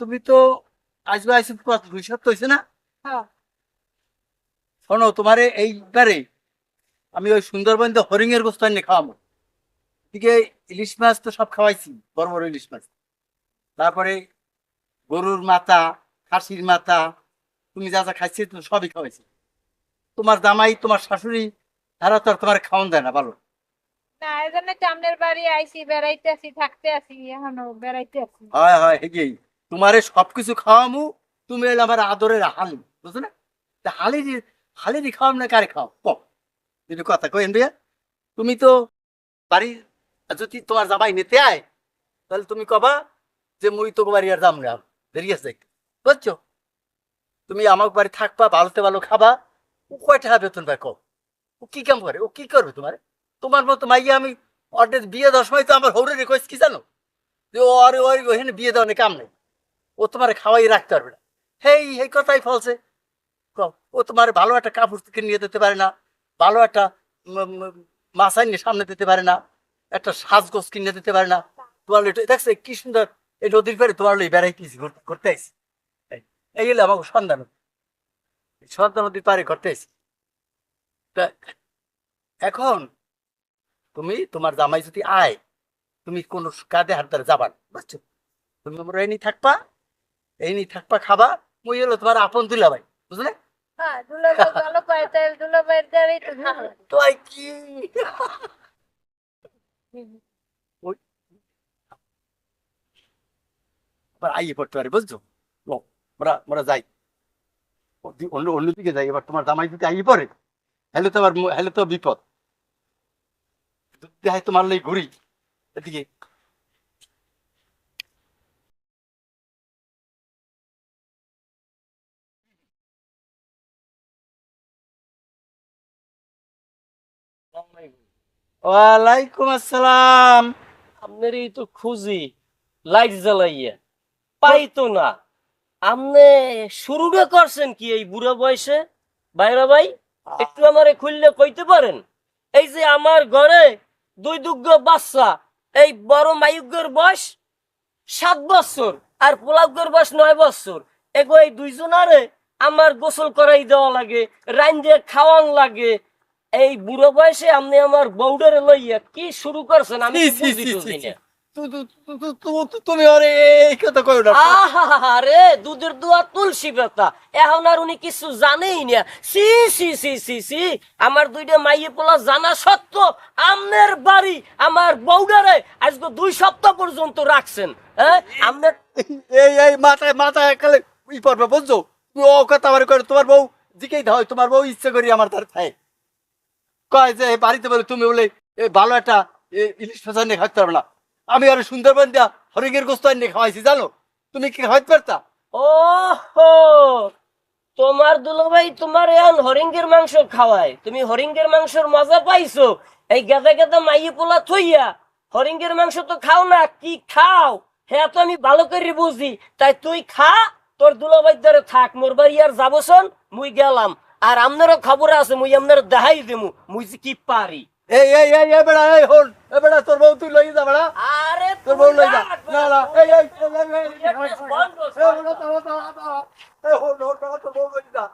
তুমি তো আসবে আইসি কত দুই সপ্তাহ হয়েছে না? হ্যাঁ। শোনো তোমারে এইবারে আমি ওই সুন্দরবন হরিং এর গোস্ত এনে খাওয়াবো। এদিকে ইলিশ মাছ তো সব খাওয়াইছি বড় বড় ইলিশ মাছ। তারপরে গরুর মাথা খাসির মাথা তুমি যা যা খাইছি তুমি সবই খাওয়াইছি। তোমার জামাই তোমার শাশুড়ি তারা তো আর তোমার খাওয়ান দেয় না ভালো। না বাড়ি আইসি বেড়াইতে আসি থাকতে আসি এখনও বেড়াইতে আসি হয় হয় হেগেই। তোমারে সবকিছু খাওয়ামু, তুমি এলে আমার আদরের হালি, বুঝছ না? তা হালির হালিরই খাওয়াম না কারে খাও ক? যদি কথা কইন ভাইয়া, তুমি তো বাড়ি যদি তোমার জামাই নিতে আয়, তাহলে তুমি কবা যে মুই তো বাড়ি আর যাম না, দেরি আছে বুঝছ? তুমি আমার বাড়ি থাকবা, ভালোতে ভালো খাবা, ও কয় টাকা বেতন পায় কও ও কি কাম করে? ও কি করবে তোমার? তোমার মতো মাইয়া আমি অর্ডার বিয়ে দেওয়ার সময় তো আমার হৌরে রেখেছি কি জানো? যে ও আর ওই বিয়ে দেওয়ার কাম নেই। ও তোমার খাওয়াই রাখতে পারবে না। হেই এই কথাই ফলছে। ও তোমার ভালো একটা কাপড় নিয়ে দিতে পারে না, ভালো একটা মাছাই নিয়ে সামনে দিতে পারে না, একটা সাজগোজ কিনে দিতে পারে না। তোমার দেখছে কি সুন্দর, এই নদীর পাড়ে তোমার লই বেড়াইতেছি ঘুর- ঘুরতে আইছি। এই- হলো আমাকে সন্ধ্যা নদী। সন্ধ্যা নদীর পাড়ে ঘুরতে আইছি। তা এখন তুমি, তোমার জামাই যদি আয়, তুমি কোনো কাঁধে হাত ধরে যাবা বুঝছ? তুমি আমার এই নিয়ে থাকবা এই নিয়ে থাকবা খাবা। মুই হলো তোমার আপন তুলা ভাই বুঝলে? হ্যাঁ আইয়ে পড়তে পারে বুঝছ? আমরা যাই। অন্য অন্যদিকে যাই এবার তোমার জামাই যদি আইয়ে পড়ে হ্যালো তো আবার হ্যালো তো বিপদ। তোমার লাই ঘুরি এদিকে। ওয়ালাইকুম আসসালাম। তো খুঁজি, লাইট জ্বালাইয়া। পাই তো না। আপনি করছেন কি এই বুড়ো বয়সে? বাইরা ভাই, একটু আমারে খুললে কইতে পারেন? এই যে আমার ঘরে দুই দুগ্গ বাচ্চা, এই বড় মায়ুগ্যর বয়স সাত বছর আর পোলাগ্যর বয়স নয় বছর। এগো এই দুইজনারে আমার গোসল করাই দেওয়া লাগে, রাইন দিয়ে খাওয়ান লাগে এই বুড়ো বয়সে আপনি আমার বউডারে লইয়া কি শুরু করছেন? আমি বুঝি না। তুমি আরে এই কথা কই না। আরে দুধের দোয়া তুলসী বেতা এখন আর উনি কিছু জানেই না। সি সি সি সি সি আমার দুইটা মাইয়ে পোলা জানা সত্ত্বেও আমনের বাড়ি আমার বউডারে আজকে দুই সপ্তাহ পর্যন্ত রাখছেন হ্যাঁ? আমনের এই এই মাথায় মাথায় একালে ই পড়বে বুঝছ? ও কথা আমার করে তোমার বউ জিকেই দাও তোমার বউ ইচ্ছে করি আমার তার খায় কয় যে বাড়িতে বলে তুমি বলে ভালো একটা ইলিশ ফেসা নিয়ে খাইতে পারবে না। আমি আর সুন্দরবন দিয়া হরিণের গোস্ত নিয়ে খাওয়াইছি, জানো? তুমি কি খাইতে পারতা? ও তোমার দুলোভাই তোমার এখন হরিঙ্গের মাংস খাওয়ায়। তুমি হরিঙ্গের মাংসের মজা পাইছো। এই গেদা গেদা মাইয়ে পোলা থইয়া হরিঙ্গের মাংস তো খাও না, কি খাও? হ্যাঁ তো আমি ভালো করে বুঝি। তাই তুই খা, তোর দুলোভাই ধরে থাক। মোর বাড়ি আর যাব মুই গেলাম। আর আপনারও খবর আছে মুই আপনার দেখাই দেমু মুই কি পারি এই এই এই এ বেড়া এই হল এ বেড়া তোর বউ তুই লই যা বেড়া আরে তোর বউ লই যা না না এই এই এই, হল তোর বউ লই যা